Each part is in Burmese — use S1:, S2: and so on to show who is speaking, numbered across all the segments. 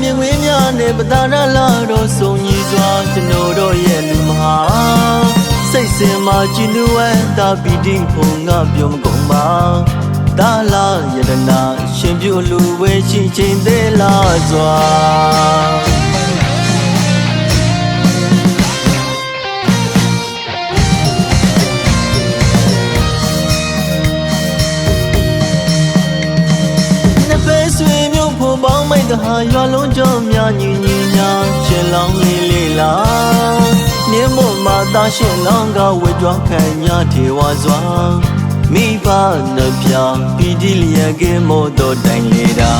S1: နဲ့ပတာရလာတော့စုံညီစွာကျွန်တော်တို့ရဲ့လူမဟာစိတ်စင်မှာကျင်းဝဲတာပီတိဖုံငါပြုံးကုန်ပါတာလာယတနာရှင်ပြုလူဝဲရှိချင်းသေးလာစွာနှစ် ပေါင်းမိတ်တဟာရွာလုံးကျော်များညီညီညာရှင်လောင်းလေးလေးလာမြင်းမို့မှာသားရှင်လောင်းကဝေကြွားခံညာထေဝါစွာမိဘနှပြပီတိလျက်ကဲမို့တော့တိုင်လေတာ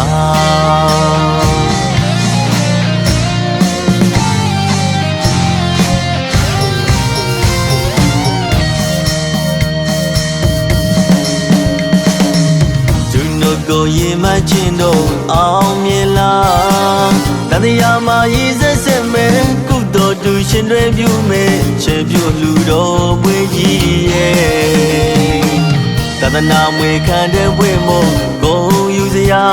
S1: ကိုရေမချင်းတို့အောင်မြင်လားတတရားမှာရေစက်စက်မဲ့ကုသိုလ်တူရှင်တွေပြုမဲ့ချေပြုလူတော်ပွေကြီးရဲ့တဒနာမွေခံတဲ့ဝိမို့ဂုံယူစရာ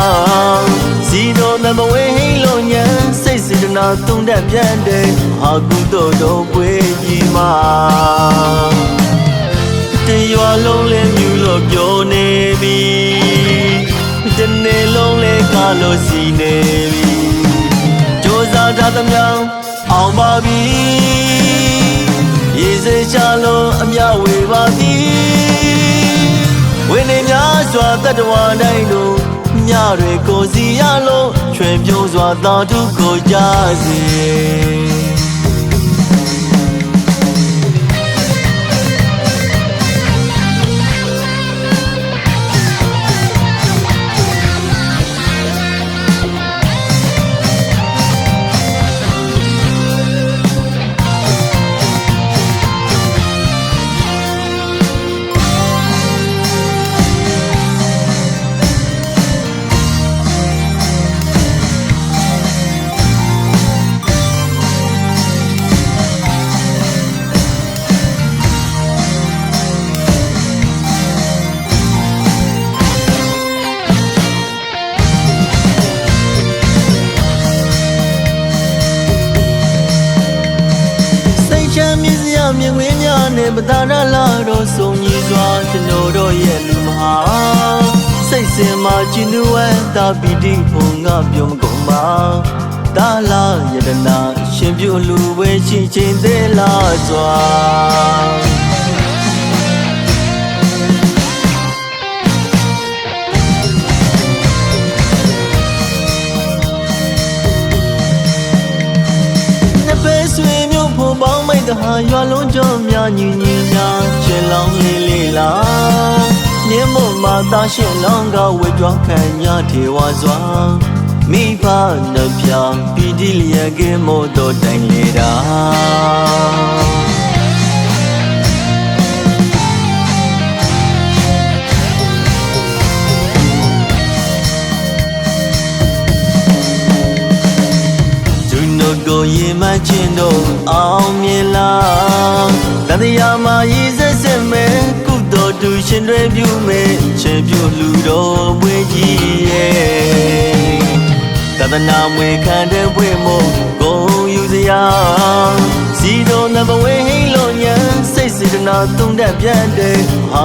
S1: စီတော်သမဝေဟိလုံးညာစိတ်စေတနာတုံးတက်ပြန်တဲ့ဟာကုသိုလ်တော်ပွေကြီးမှာတရွာလုံးလဲမြူလို့ပြောနေပြီ တနေ့လုံးလဲကားလို့စီနေပြီကြိုးစားထားသမျှအောင်ပါပြီရေစချလို့အမြဝေပါပြီဝင်းနေများစွာတတ္တဝါတိုင်းတို့ညတွေကိုစီရလို့ချွေပြုံးစွာသာဓုကိုကြစေစိ နဲ့ပတာရလာတော့စုံညီစွာကျွန်တော်တို့ရဲ့လူမဟာစိတ်စင်မှာကျင်းဝဲတာပီတိဖုံငါပြုံးကုန်ပါတာလာယတနာရှင်ပြုလူဝဲရှိချင်းသေးလာစွာနှစ်ဖက်ဆွေမျိုးဖို့ပေါင်းမိတ်တဟာရွာလုံးကျော် များညီညီညာရှင်လောင်းလေးလေးလာမြင်းမို့မှာသားရှင်လောင်းကဝေကြွားခံညာထေဝါစွာမိဖနှပြပီတိလျက်ကဲမို့တော့တိုင်လေတာသူတို့ကိုရေမချင်းတို့အောင်မြင် လားတတရားမှာရေစက်စက်မဲ့ကုသိုလ်တူရှင်တွေပြုမဲ့ချေပြုလူတော်ပွေကြီးရဲ့တဒနာမွေခံတဲ့ဝိမို့ဂုံယူစရာစီတော်နဘဝေဟိလုံးညာစိတ်စေတနာတုံးတက်ပြန်တဲ့ဟာ